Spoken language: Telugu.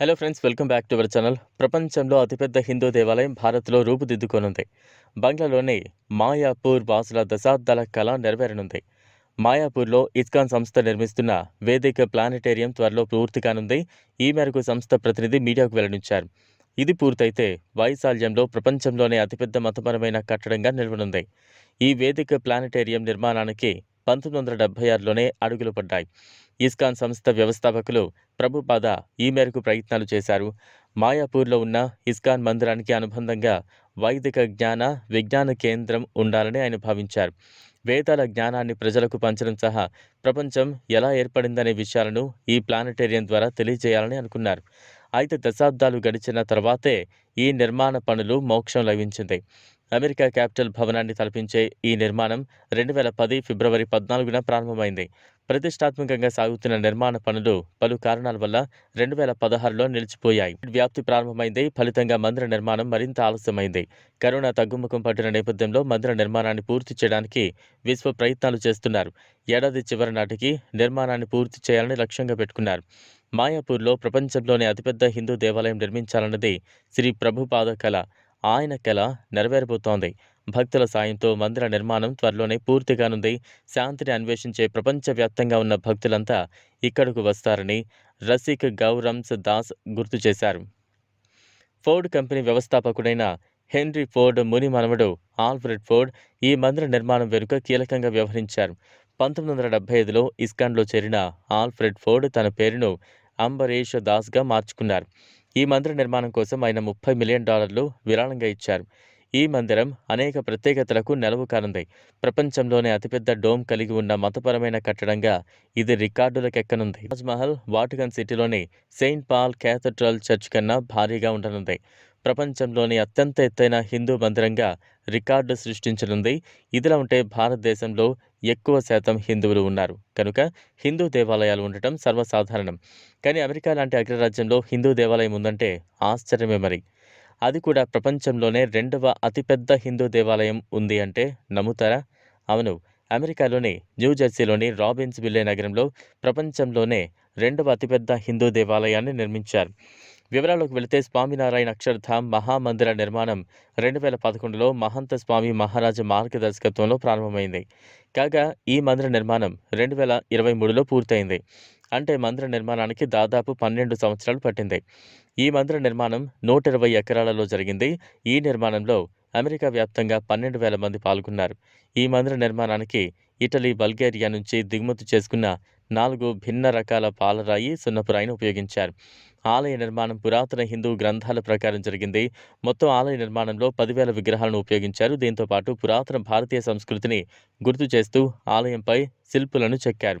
Hello friends welcome back to our channel ప్రపంచంలో అతిపెద్ద హిందూ దేవాలయం భారత్లో రూపుదిద్దుకోనుంది. బంగ్లాలోని మాయాపూర్ వాసుల దశాబ్దాల కళ నెరవేరనుంది. మాయాపూర్లో ఇస్కాన్ సంస్థ నిర్మిస్తున్న వేదిక ప్లానెటేరియం త్వరలో పూర్తి కానుంది. ఈ మేరకు సంస్థ ప్రతినిధి మీడియాకు వెల్లడించారు. ఇది పూర్తయితే వైశాల్యంలో ప్రపంచంలోనే అతిపెద్ద మతపరమైన కట్టడంగా నిలవనుంది. ఈ వేదిక ప్లానెటేరియం నిర్మాణానికి పంతొమ్మిది వందల డెబ్బై ఆరులోనే అడుగులు పడ్డాయి. ఇస్కాన్ సంస్థ వ్యవస్థాపకులు ప్రభుపాద ఈ మేరకు ప్రయత్నాలు చేశారు. మాయాపూర్లో ఉన్న ఇస్కాన్ మందిరానికి అనుబంధంగా వైదిక జ్ఞాన విజ్ఞాన కేంద్రం ఉండాలని ఆయన భావించారు. వేదాల జ్ఞానాన్ని ప్రజలకు పంచడం సహా ప్రపంచం ఎలా ఏర్పడిందనే విషయాలను ఈ ప్లానటేరియం ద్వారా తెలియజేయాలని అనుకున్నారు. అయితే దశాబ్దాలు గడిచిన తర్వాతే ఈ నిర్మాణ పనులు మోక్షం లభించింది. అమెరికా క్యాపిటల్ భవనాన్ని తలపించే ఈ నిర్మాణం రెండు వేల పది ఫిబ్రవరి పద్నాలుగున ప్రారంభమైంది. ప్రతిష్టాత్మకంగా సాగుతున్న నిర్మాణ పనులు పలు కారణాల వల్ల రెండు వేల పదహారులో నిలిచిపోయాయి. వ్యాప్తి ప్రారంభమైంది. ఫలితంగా మందిర నిర్మాణం మరింత ఆలస్యమైంది. కరోనా తగ్గుముఖం పట్టిన నేపథ్యంలో మందిర నిర్మాణాన్ని పూర్తి చేయడానికి విశ్వ ప్రయత్నాలు చేస్తున్నారు. ఏడాది చివరి నాటికి నిర్మాణాన్ని పూర్తి చేయాలని లక్ష్యంగా పెట్టుకున్నారు. మాయాపూర్లో ప్రపంచంలోనే అతిపెద్ద హిందూ దేవాలయం నిర్మించాలన్నది శ్రీ ప్రభుపాద కళ ఆయన కళ నెరవేరబోతోంది. భక్తుల సాయంతో మందిర నిర్మాణం త్వరలోనే పూర్తిగానుంది శాంతిని అన్వేషించే ప్రపంచవ్యాప్తంగా ఉన్న భక్తులంతా ఇక్కడకు వస్తారని రసిక్ గౌరమ్స్ దాస్ గుర్తు చేశారు. ఫోర్డ్ కంపెనీ వ్యవస్థాపకుడైన హెన్రీ ఫోర్డ్ ముని మనవడు ఆల్ఫ్రెడ్ ఫోర్డ్ ఈ మందిర నిర్మాణం వెనుక కీలకంగా వ్యవహరించారు. పంతొమ్మిది వందల డెబ్బై ఐదులో ఇస్కాన్లో చేరిన ఆల్ఫ్రెడ్ ఫోర్డ్ తన పేరును అంబరీష్ దాస్గా మార్చుకున్నారు. ఈ మందిర నిర్మాణం కోసం ఆయన ముప్పై మిలియన్ డాలర్లు విరాళంగా ఇచ్చారు. ఈ మందిరం అనేక ప్రత్యేకతలకు నెలవు కానుంది. ప్రపంచంలోనే అతిపెద్ద డోమ్ కలిగి ఉన్న మతపరమైన కట్టడంగా ఇది రికార్డులకెక్కనుంది. Taj Mahal Vatican city Saint Paul cathedral church కన్నా భారీగా ఉండనుంది. ప్రపంచంలోని అత్యంత ఎత్తైన హిందూ మందిరంగా రికార్డు సృష్టించనుంది. ఇదిలా ఉంటే భారతదేశంలో ఎక్కువ శాతం హిందువులు ఉన్నారు. కనుక హిందూ దేవాలయాలు ఉండటం సర్వసాధారణం. కానీ అమెరికా లాంటి అగ్రరాజ్యంలో హిందూ దేవాలయం ఉందంటే ఆశ్చర్యమే మరి. అది కూడా ప్రపంచంలోనే రెండవ అతిపెద్ద హిందూ దేవాలయం ఉంది అంటే నమ్ముతారా? అవును. అమెరికాలోని న్యూజెర్సీలోని రాబిన్స్ విల్లే నగరంలో ప్రపంచంలోనే రెండవ అతిపెద్ద హిందూ దేవాలయాన్ని నిర్మించారు. వివరాలకు వెళితే స్వామినారాయణ అక్షరధామ్ మహామందిర నిర్మాణం రెండు వేల పదకొండులో మహంత స్వామి మహారాజ మార్గదర్శకత్వంలో ప్రారంభమైంది. కాగా ఈ మందిర నిర్మాణం రెండు వేల ఇరవై మూడులో పూర్తయింది. అంటే మందిర నిర్మాణానికి దాదాపు పన్నెండు సంవత్సరాలు పట్టింది. ఈ మందిర నిర్మాణం నూట ఇరవై ఎకరాలలో జరిగింది. ఈ నిర్మాణంలో అమెరికా వ్యాప్తంగా పన్నెండు వేల మంది పాల్గొన్నారు. ఈ మందిర నిర్మాణానికి ఇటలీ బల్గేరియా నుంచి దిగుమతి చేసుకున్న నాలుగు భిన్న రకాల పాలరాయి సున్నపురాయిని ఉపయోగించారు. ఆలయ నిర్మాణం పురాతన హిందూ గ్రంథాల ప్రకారం జరిగింది. మొత్తం ఆలయ నిర్మాణంలో పదివేల విగ్రహాలను ఉపయోగించారు. దీంతో పాటు పురాతన భారతీయ సంస్కృతిని గుర్తు చేస్తూ ఆలయంపై శిల్పులను చెక్కారు.